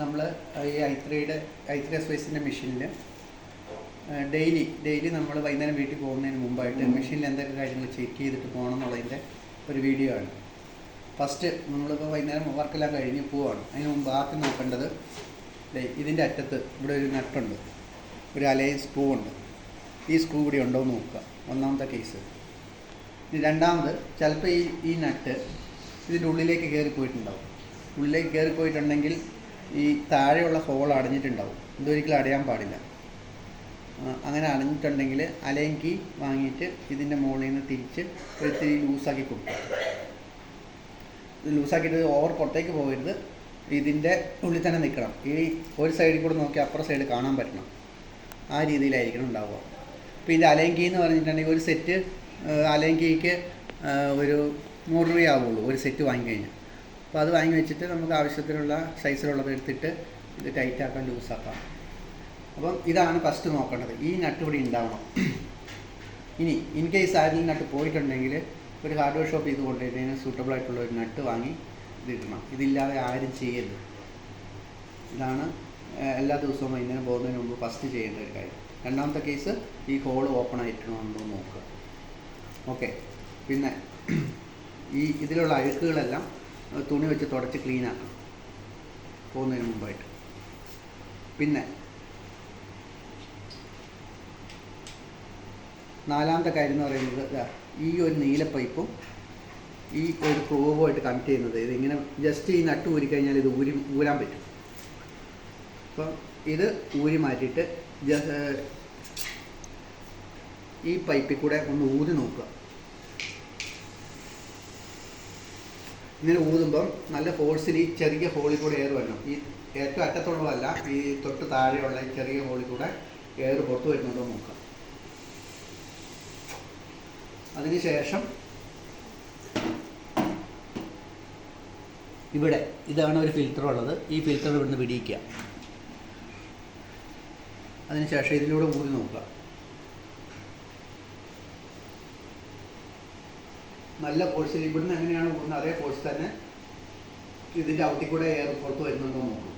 നമ്മൾ ഈ ഐത്രിയുടെ ഐത്രി എക്സ്പൈസിന്റെ മെഷീനിൽ ഡെയിലി ഡെയിലി നമ്മൾ വൈകുന്നേരം വീട്ടിൽ പോകുന്നതിന് മുമ്പായിട്ട് മെഷീനിൽ എന്തൊക്കെ കാര്യങ്ങൾ ചെക്ക് ചെയ്തിട്ട് പോകണം എന്നുള്ളതിന്റെ ഒരു വീഡിയോ ആണ്. ഫസ്റ്റ് നമ്മളിപ്പോൾ വൈകുന്നേരം വർക്കെല്ലാം കഴിഞ്ഞ് പോവാണ്. അതിന് മുമ്പ് ആദ്യം നോക്കേണ്ടത് ഇതിന്റെ അറ്റത്ത് ഇവിടെ ഒരു നട്ടുണ്ട്. ഒരു അലയൻ സ്ക്രൂ ഉണ്ട്. ഈ സ്ക്രൂ ഇവിടെ ഉണ്ടോ എന്ന് നോക്കുക. ഒന്നാമത്തെ കേസ് ഇനി രണ്ടാമത് ചിലപ്പോൾ ഈ ഈ നട്ട് ഇതിന്റെ ഉള്ളിലേക്ക് കയറി പോയിട്ടുണ്ടാവും. ഉള്ളിലേക്ക് കയറി പോയിട്ടുണ്ടെങ്കിൽ ഈ താഴെയുള്ള ഹോൾ അടഞ്ഞിട്ടുണ്ടാവും. ഇതൊരിക്കലും അടയാൻ പാടില്ല. അങ്ങനെ അടഞ്ഞിട്ടുണ്ടെങ്കിൽ അലയും കീ വാങ്ങിയിട്ട് ഇതിന്റെ മുകളിൽ നിന്ന് തിരിച്ച് ഒരിത്തിരി ലൂസാക്കി കൊടുക്കുക. ഇത് ലൂസാക്കിയിട്ട് ഓവർ പുറത്തേക്ക് പോകരുത്. ഇതിന്റെ ഉള്ളിൽ തന്നെ നിൽക്കണം. ഈ ഒരു സൈഡിൽ കൂടെ നോക്കി അപ്പുറം സൈഡ് കാണാൻ പറ്റണം. ആ രീതിയിലായിരിക്കണം ഉണ്ടാവുക. അപ്പോൾ ഇതിന്റെ അലയും കീ എന്ന് പറഞ്ഞിട്ടുണ്ടെങ്കിൽ ഒരു സെറ്റ് അലയും കീക്ക് ഒരു നൂറ് രൂപയാവുള്ളൂ ഒരു സെറ്റ് വാങ്ങിക്കഴിഞ്ഞാൽ. അപ്പോൾ അത് വാങ്ങി വെച്ചിട്ട് നമുക്ക് ആവശ്യത്തിനുള്ള സൈസിലുള്ളത് എടുത്തിട്ട് ഇത് ടൈറ്റാക്കാം ലൂസാക്കാം അപ്പം ഇതാണ് ഫസ്റ്റ് നോക്കേണ്ടത്. ഈ നട്ട് ഇവിടെ ഉണ്ടാവണം. ഇനി ഇൻ കേസ് ആരെങ്കിലും നട്ട് പോയിട്ടുണ്ടെങ്കിൽ ഒരു ഹാർഡ്വെയർ ഷോപ്പ് ഇത് കൊണ്ടുപോയിട്ട് സൂട്ടബിൾ ആയിട്ടുള്ള ഒരു നട്ട് വാങ്ങി ഇത് ഇടണം. ഇതില്ലാതെ ആരും ചെയ്യരുത്. ഇതാണ് എല്ലാ ദിവസവും വൈകുന്നേരം പോകുന്നതിന് മുമ്പ് ഫസ്റ്റ് ചെയ്യേണ്ട ഒരു കാര്യം. രണ്ടാമത്തെ കേസ് ഈ ഹോൾ ഓപ്പൺ ആയിട്ടുണ്ടോ എന്ന് നോക്കുക. ഓക്കെ പിന്നെ ഈ ഇതിലുള്ള അഴുക്കുകളെല്ലാം തുണി വെച്ച് തുടച്ച് ക്ലീൻ ആക്കണം പോകുന്നതിന് മുമ്പായിട്ട്. പിന്നെ നാലാമത്തെ കാര്യം എന്ന് പറയുന്നത് ഈ ഒരു നീല പൈപ്പും ഈ ഒരു ക്രോവുമായിട്ട് കണക്ട് ചെയ്യുന്നത് ഇതിങ്ങനെ ജസ്റ്റ് ഈ നട്ട് ഊരി കഴിഞ്ഞാൽ ഇത് ഊരി ഊരാൻ പറ്റും. അപ്പം ഇത് ഊരി മാറ്റിയിട്ട് ഈ പൈപ്പിൽ കൂടെ ഒന്ന് ഊതി നോക്കുക. ഇങ്ങനെ ഊതുമ്പം നല്ല ഫോഴ്സിൽ ഈ ചെറിയ ഹോളിൽ കൂടെ എയർ വരണം. ഈ ഏറ്റവും അറ്റത്തുള്ളതല്ല ഈ തൊട്ട് താഴെയുള്ള ഈ ചെറിയ ഹോളിൽ കൂടെ എയർ പുറത്ത് വരുന്നുണ്ടോ നോക്കാം. അതിനുശേഷം ഇവിടെ ഇതാണ് ഒരു ഫിൽറ്റർ ഉള്ളത്. ഈ ഫിൽറ്റർ ഇവിടുന്ന് പിടിയിക്കുക. അതിനുശേഷം ഇതിലൂടെ ഊരി നോക്കുക. നല്ല കോഴ്സ് ഇവിടുന്ന് എങ്ങനെയാണ് കൂടുന്നത് അതേ കോഴ്സ് തന്നെ ഇതിന്റെ ഔട്ടിൽ കൂടെ എയർ പുറത്ത് വരുന്നുണ്ടോ നോക്കും.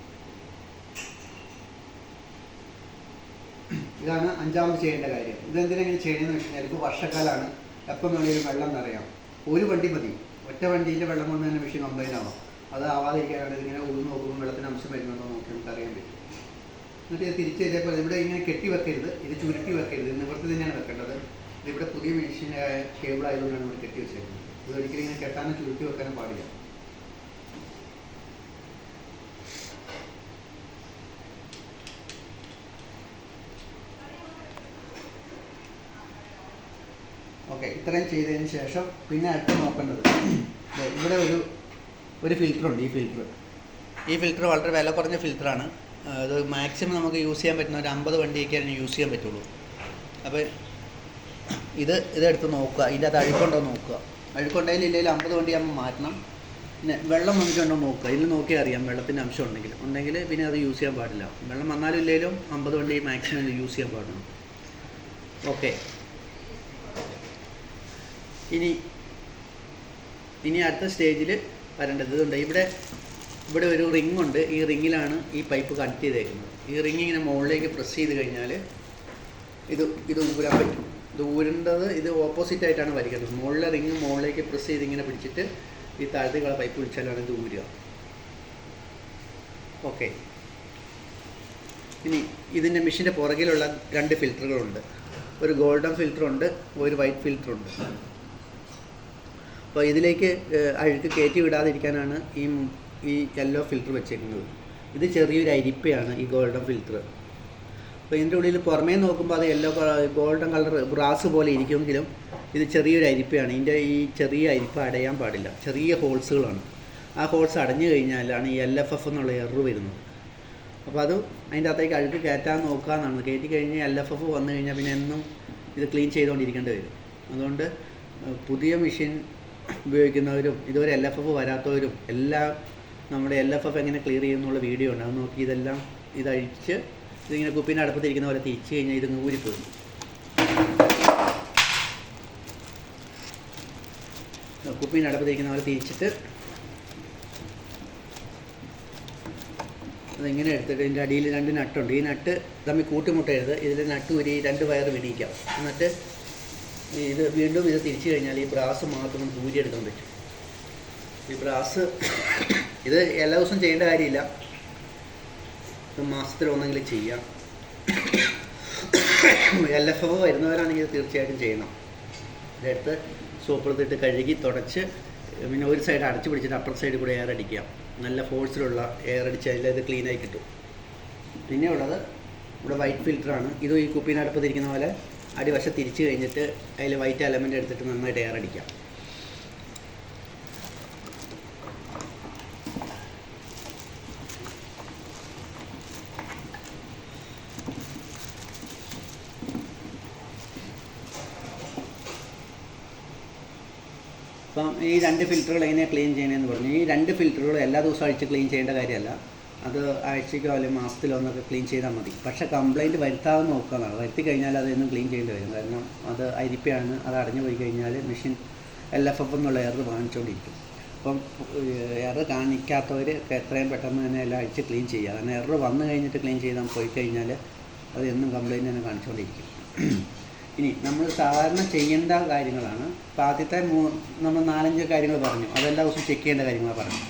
ഇതാണ് അഞ്ചാമത് ചെയ്യേണ്ട കാര്യം. ഇതെന്തിനാ ഇങ്ങനെ ചെയ്യണമെന്ന് വെച്ച് കഴിഞ്ഞാൽ ഇപ്പോൾ വർഷക്കാലമാണ് എപ്പം വേണമെങ്കിലും വെള്ളം നിറയാം. ഒരു വണ്ടി മതി. ഒറ്റ വണ്ടിയിൽ വെള്ളം കൊണ്ട് തന്നെ മെഷീൻ കംപ്ലൈന്റ് ആവാം. അത് ആവാതിരിക്കാനാണ് ഇതിങ്ങനെ ഉള്ളു നോക്കുമ്പോൾ വെള്ളത്തിന് അംശം വരുന്നുണ്ടോ നോക്കി നമുക്ക് അറിയാൻ പറ്റും. എന്നിട്ട് തിരിച്ച് ഇതേപോലെ ഇവിടെ ഇങ്ങനെ കെട്ടി വെക്കരുത്. ഇത് ചുരുട്ടി വെക്കരുത്. നിവർത്തി തന്നെയാണ് വെക്കേണ്ടത്. ഇതിവിടെ പുതിയ മെഷീൻ കേബിൾ ആയതുകൊണ്ടാണ് ഇവിടെ കെട്ടി വെച്ചേക്കുന്നത്. ഇത് ഒരിക്കലും ഇങ്ങനെ കെട്ടാനും ചുരുട്ടി വെക്കാനും പാടില്ല. ഓക്കെ ഇത്രയും ചെയ്തതിന് ശേഷം പിന്നെ അടുത്ത് നോക്കേണ്ടത്. ഇവിടെ ഒരു ഒരു ഫിൽറ്റർ ഉണ്ട് ഈ ഫിൽറ്റർ ഈ ഫിൽറ്റർ വളരെ വില കുറഞ്ഞ ഫിൽറ്ററാണ് അത് മാക്സിമം നമുക്ക് യൂസ് ചെയ്യാൻ പറ്റുന്ന ഒരു അമ്പത് വണ്ടിയൊക്കെയാണ് യൂസ് ചെയ്യാൻ പറ്റുള്ളൂ. അപ്പോൾ ഇത് ഇതെടുത്ത് നോക്കുക. ഇതിന്റെ അത് അഴുക്കുണ്ടോ നോക്കുക. അഴുക്കുണ്ടെങ്കിൽ ഇല്ലെങ്കിൽ അമ്പത് വണ്ടി നമ്മൾ മാറ്റണം. പിന്നെ വെള്ളം വന്നിട്ടുണ്ടോ നോക്കുക. ഇതിൽ നോക്കിയാൽ അറിയാം വെള്ളത്തിന്റെ അംശം ഉണ്ടെങ്കിൽ. ഉണ്ടെങ്കിൽ പിന്നെ അത് യൂസ് ചെയ്യാൻ പാടില്ല. വെള്ളം വന്നാലും ഇല്ലെങ്കിലും അമ്പത് വണ്ടി മാക്സിമം യൂസ് ചെയ്യാൻ പാടുള്ളൂ ഓക്കെ ഇനി ഇനി അടുത്ത സ്റ്റേജിൽ വരേണ്ടത് ഇതുണ്ട്. ഇവിടെ ഇവിടെ ഒരു റിംഗ് ഉണ്ട്. ഈ റിങ്ങിലാണ് ഈ പൈപ്പ് കണക്ട് ചെയ്തേക്കുന്നത്. ഈ റിങ് ഇങ്ങനെ മുകളിലേക്ക് പ്രസ് ചെയ്ത് കഴിഞ്ഞാൽ ഇത് ഇത് ഊരാൻ പറ്റും ഇത് ഇത് ഓപ്പോസിറ്റ് ആയിട്ടാണ് വലിക്കേണ്ടത് മുകളിലെ റിങ് മുകളിലേക്ക് പ്രസ് ചെയ്ത് ഇങ്ങനെ പിടിച്ചിട്ട് ഈ താഴത്തേക്കുള്ള പൈപ്പ് പിടിച്ചാലാണ് ഇത് ഊരുക. ഓക്കെ ഇനി ഇതിന്റെ മെഷീന്റെ പുറകിലുള്ള രണ്ട് ഫിൽറ്ററുകളുണ്ട് ഒരു ഗോൾഡൻ ഫിൽറ്ററുണ്ട് ഒരു വൈറ്റ് ഫിൽറ്ററുണ്ട് അപ്പോൾ ഇതിലേക്ക് അഴുക്ക് കയറ്റി വിടാതിരിക്കാനാണ് ഈ ഈ യെല്ലോ ഫിൽറ്റർ വെച്ചേക്കുന്നത്. ഇത് ചെറിയൊരു അരിപ്പയാണ് ഈ ഗോൾഡൻ ഫിൽറ്റർ അപ്പോൾ ഇതിന്റെ ഉള്ളിൽ പുറമേ നോക്കുമ്പോൾ അത് യെല്ലോ ഗോൾഡൻ കളർ ബ്രാസ് പോലെ ഇരിക്കുമെങ്കിലും ഇത് ചെറിയൊരു അരിപ്പയാണ്. ഇതിന്റെ ഈ ചെറിയ അരിപ്പ അടയാൻ പാടില്ല. ചെറിയ ഹോൾസുകളാണ്. ആ ഹോൾസ് അടഞ്ഞു കഴിഞ്ഞാലാണ് ഈ എൽ എഫ് എഫ് എന്നുള്ള എറർ വരുന്നത്. അപ്പോൾ അത് അതിന്റെ അകത്തേക്ക് അഴുക്ക് കയറ്റാൻ നോക്കുക എന്നാണ്. കയറ്റി കഴിഞ്ഞ് എൽ എഫ് എഫ് വന്നു കഴിഞ്ഞാൽ പിന്നെ എന്നും ഇത് ക്ലീൻ ചെയ്തുകൊണ്ടിരിക്കേണ്ടി വരും. അതുകൊണ്ട് പുതിയ മെഷീൻ ഉപയോഗിക്കുന്നവരും ഇതുവരെ എൽ എഫ് എഫ് വരാത്തവരും എല്ലാം നമ്മുടെ എൽ എഫ് എഫ് എങ്ങനെ ക്ലിയർ ചെയ്യുന്നുള്ള വീഡിയോ ഉണ്ട്. അത് നോക്കി ഇതെല്ലാം ഇതഴിച്ച് ഇതിങ്ങനെ കുപ്പീന്റെ അടുപ്പത്തിരിക്കുന്ന പോലെ തിരിച്ച് കഴിഞ്ഞാൽ ഇത് ഊരിപ്പോയി കുപ്പീന്റെ അടുപ്പത്തിരിക്കുന്ന പോലെ തിരിച്ചിട്ട് അതിങ്ങനെ എടുത്തിട്ട് ഇതിന്റെ അടിയിൽ രണ്ട് നട്ടുണ്ട്. ഈ നട്ട് തമ്മിൽ കൂട്ടിമുട്ടരുത്. ഇതിൽ നട്ട് ഒരു രണ്ട് വയർ വിടിയിക്കാം എന്നിട്ട് ഇത് വീണ്ടും ഇത് തിരിച്ചു കഴിഞ്ഞാൽ ഈ ബ്രാസ് മാത്രം നമുക്ക് ഊരിയെടുക്കാൻ പറ്റും. ഈ ബ്രാസ് ഇത് എല്ലാ ദിവസവും ചെയ്യേണ്ട കാര്യമില്ല. മാസത്തിൽ ഒന്നെങ്കിലും ചെയ്യാം. എൽ എഫ് എഫ് വരുന്നവരാണെങ്കിൽ തീർച്ചയായിട്ടും ചെയ്യണം. ഇതെടുത്ത് സോപ്പെടുത്തിട്ട് കഴുകി തുടച്ച് പിന്നെ ഒരു സൈഡ് അടച്ചു പിടിച്ചിട്ട് അപ്പർ സൈഡിൽ കൂടെ എയർ അടിക്കുക. നല്ല ഫോഴ്സിലുള്ള എയർ അടിച്ച് അതിലത് ക്ലീനായി കിട്ടും. പിന്നെ ഉള്ളത് ഇവിടെ വൈറ്റ് ഫിൽറ്ററാണ് ഇതും ഈ കുപ്പീനടുപ്പത്തിരിക്കുന്ന പോലെ അടിവശം തിരിച്ച് കഴിഞ്ഞിട്ട് അതിൽ വൈറ്റ് എലമെന്റ് എടുത്തിട്ട് നന്നായിട്ട് എയർ അടിക്കാം. അപ്പം ഈ രണ്ട് ഫിൽറ്ററുകൾ എങ്ങനെയാണ് ക്ലീൻ ചെയ്യണമെന്ന് പറഞ്ഞു. ഈ രണ്ട് ഫിൽറ്ററുകൾ എല്ലാ ദിവസവും അഴിച്ച് ക്ലീൻ ചെയ്യേണ്ട കാര്യമല്ല. അത് ആഴ്ചയ്ക്കോ അല്ലെങ്കിൽ മാസത്തിലോ ഒന്നൊക്കെ ക്ലീൻ ചെയ്താൽ മതി. പക്ഷെ കംപ്ലയിന്റ് വരുത്താതെ നോക്കുകയാണ് വരുത്തി കഴിഞ്ഞാൽ അതൊന്നും ക്ലീൻ ചെയ്യേണ്ടി വരും. കാരണം അത് അരിപ്പയാണ്. അത് അടഞ്ഞു പോയി കഴിഞ്ഞാൽ മെഷീൻ എൽ എഫ് എഫ് എന്നുള്ള എയർ വാങ്ങിച്ചുകൊണ്ടിരിക്കും അപ്പം എയർ കാണിക്കാത്തവർ എത്രയും പെട്ടെന്ന് തന്നെ എല്ലാം അഴിച്ച് ക്ലീൻ ചെയ്യുക. കാരണം എയർ വന്നു കഴിഞ്ഞിട്ട് ക്ലീൻ ചെയ്താൽ പോയി കഴിഞ്ഞാൽ അത് എന്നും കംപ്ലയിന്റ് തന്നെ കാണിച്ചുകൊണ്ടിരിക്കും ഇനി നമ്മൾ സാധാരണ ചെയ്യേണ്ട കാര്യങ്ങളാണ്. ഇപ്പോൾ ആദ്യത്തെ മൂ നമ്മൾ നാലഞ്ച് കാര്യങ്ങൾ പറഞ്ഞു. അതെല്ലാ ദിവസവും ചെക്ക് ചെയ്യേണ്ട കാര്യങ്ങൾ പറഞ്ഞു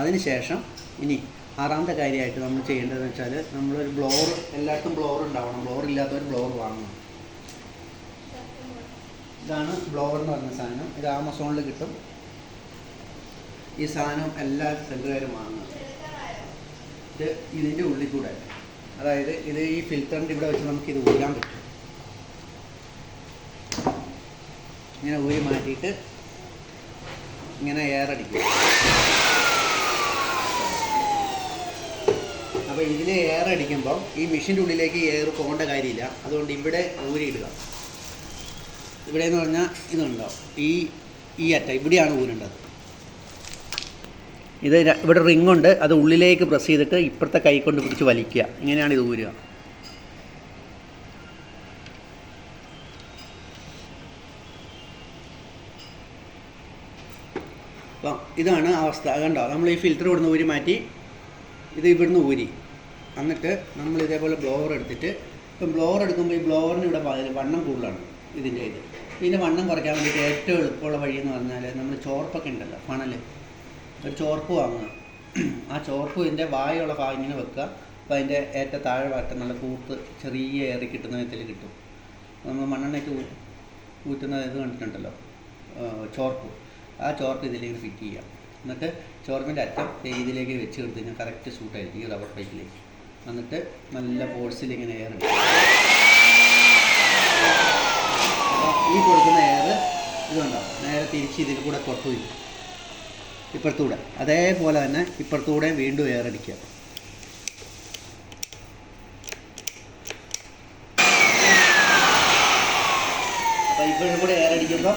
അതിനുശേഷം ഇനി ആറാമത്തെ കാര്യമായിട്ട് നമ്മൾ ചെയ്യേണ്ടതെന്ന് വെച്ചാൽ നമ്മളൊരു ബ്ലോർ എല്ലായിടത്തും ബ്ലോർ ഉണ്ടാവണം. ബ്ലോർ ഇല്ലാത്തവർ ബ്ലോർ വാങ്ങണം. ഇതാണ് ബ്ലോർ എന്ന് പറഞ്ഞ സാധനം. ഇത് ആമസോണിൽ കിട്ടും. ഈ സാധനം എല്ലാ സെന്ററുകാരും വാങ്ങണം ഇത് ഇതിന്റെ ഉള്ളിൽ കൂടെ. അതായത് ഇത് ഈ ഫിൽറ്ററിന്റെ ഇവിടെ വെച്ച് നമുക്ക് ഇത് ഊരാൻ പറ്റും. ഇങ്ങനെ ഊരി മാറ്റിയിട്ട് ഇങ്ങനെ എയർ അടിക്കും അപ്പോൾ ഇതിൽ എയർ അടിക്കുമ്പോൾ ഈ മെഷീന്റെ ഉള്ളിലേക്ക് എയർ പോകേണ്ട കാര്യമില്ല. അതുകൊണ്ട് ഇവിടെ ഊരിയിടുക. ഇവിടെ എന്ന് പറഞ്ഞാൽ ഇതുണ്ടോ? ഈ ഈ അറ്റ. ഇവിടെയാണ് ഊരേണ്ടത്. ഇത് ഇവിടെ റിംഗ് ഉണ്ട് അത് ഉള്ളിലേക്ക് പ്രസ് ചെയ്തിട്ട് ഇപ്പുറത്തെ കൈ കൊണ്ട് പിടിച്ച് വലിക്കുക. ഇങ്ങനെയാണ് ഇത് ഊരുക അപ്പം ഇതാണ് അവസ്ഥ. കണ്ടോ? നമ്മൾ ഈ ഫിൽറ്റർ ഇവിടുന്ന് ഊരി മാറ്റി ഇത് ഇവിടുന്ന് ഊരി. എന്നിട്ട് നമ്മൾ ഇതേപോലെ ബ്ലോവർ എടുത്തിട്ട് ഇപ്പം ബ്ലോവർ എടുക്കുമ്പോൾ ഈ ബ്ലോവറിന് ഇവിടെ വണ്ണം കൂടുതലാണ് ഇതിന്റെ ഇത്. ഇതിന്റെ വണ്ണം കുറയ്ക്കാൻ വേണ്ടിയിട്ട് ഏറ്റവും എളുപ്പമുള്ള വഴി എന്ന് പറഞ്ഞാൽ നമ്മൾ ചോർപ്പൊക്കെ ഉണ്ടല്ലോ ഫണൽ ഒരു ചോർപ്പ് വാങ്ങുക. ആ ചോർപ്പ് ഇതിന്റെ വായുള്ള ഭാഗം ഇങ്ങനെ വെക്കുക. അപ്പോൾ അതിന്റെ ഏറ്റ താഴെ ഭാഗത്ത് നല്ല കൂർത്ത് ചെറിയ ഏറി കിട്ടുന്ന വിധത്തിൽ കിട്ടും. നമ്മൾ മണ്ണെണ്ണയ്ക്ക് ഊറ്റുന്ന ഇത് കണ്ടിട്ടുണ്ടല്ലോ ചോർപ്പ്. ആ ചോർപ്പ് ഇതിലേക്ക് ഫിറ്റ് ചെയ്യാം എന്നിട്ട് ചോർപ്പിന്റെ അറ്റം ഇതിലേക്ക് വെച്ച് കൊടുത്ത് കഴിഞ്ഞാൽ കറക്റ്റ് സൂട്ടായിരിക്കും ഈ റബ്ബർ പൈപ്പിലേക്ക് എന്നിട്ട് നല്ല ഫോഴ്സിൽ ഇങ്ങനെ എയർ ഈ കൊടുക്കുന്ന എയർ ഇതുണ്ടാവും നേരെ തിരിച്ച് ഇതിൽ കൂടെ പുറത്തു ഇപ്പുറത്തൂടെ. അതേപോലെ തന്നെ ഇപ്പുറത്തൂടെ വീണ്ടും എയർ അടിക്കുക. അപ്പോൾ ഇപ്പോഴും കൂടെ എയർ അടിക്കുമ്പോൾ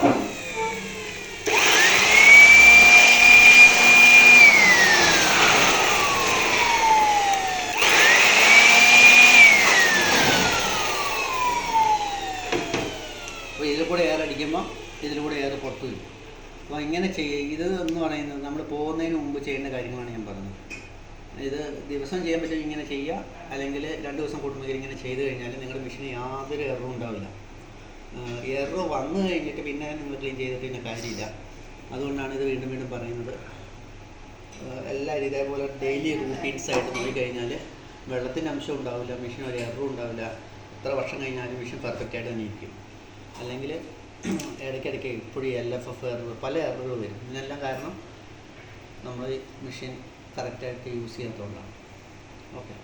അപ്പോൾ ഇതിൽ കൂടെ എയർ അടിക്കുമ്പോൾ ഇതിൽ കൂടെ എയർ പുറത്ത് വരും അപ്പോൾ ഇങ്ങനെ ചെയ്യ ഇത് എന്ന് പറയുന്നത് നമ്മൾ ചെയ്യേണ്ട കാര്യങ്ങളാണ് ഞാൻ പറഞ്ഞത്. ഇത് ദിവസം ചെയ്യാൻ പറ്റും ഇങ്ങനെ ചെയ്യുക അല്ലെങ്കിൽ രണ്ട് ദിവസം കൂടുമ്പോൾ ഇങ്ങനെ ചെയ്ത് കഴിഞ്ഞാൽ നിങ്ങളുടെ മെഷീന് യാതൊരു എററും ഉണ്ടാവില്ല. എറർ വന്നു കഴിഞ്ഞിട്ട് പിന്നെ നിങ്ങൾ ക്ലീൻ ചെയ്തിട്ട് പിന്നെ കാര്യമില്ല. അതുകൊണ്ടാണ് ഇത് വീണ്ടും വീണ്ടും പറയുന്നത്. എല്ലാവരും ഇതേപോലെ ഡെയിലി റൂട്ടീൻസ് ആയിട്ട് നോക്കി കഴിഞ്ഞാൽ വെള്ളത്തിന്റെ അംശം ഉണ്ടാവില്ല മെഷീൻ ഒരു എററും ഉണ്ടാവില്ല. എത്ര വർഷം കഴിഞ്ഞാലും മെഷീൻ പെർഫെക്റ്റ് ആയിട്ട് തന്നെ ഇരിക്കും. അല്ലെങ്കിൽ ഇടയ്ക്കിടയ്ക്ക് ഇപ്പോഴും എൽ എഫ് എഫ് എറർ പല എററുകൾ വരും. ഇതിനെല്ലാം കാരണം നമ്മൾ മെഷീൻ കറക്റ്റായിട്ട് യൂസ് ചെയ്യാത്തതുകൊണ്ടാണ് ഓക്കെ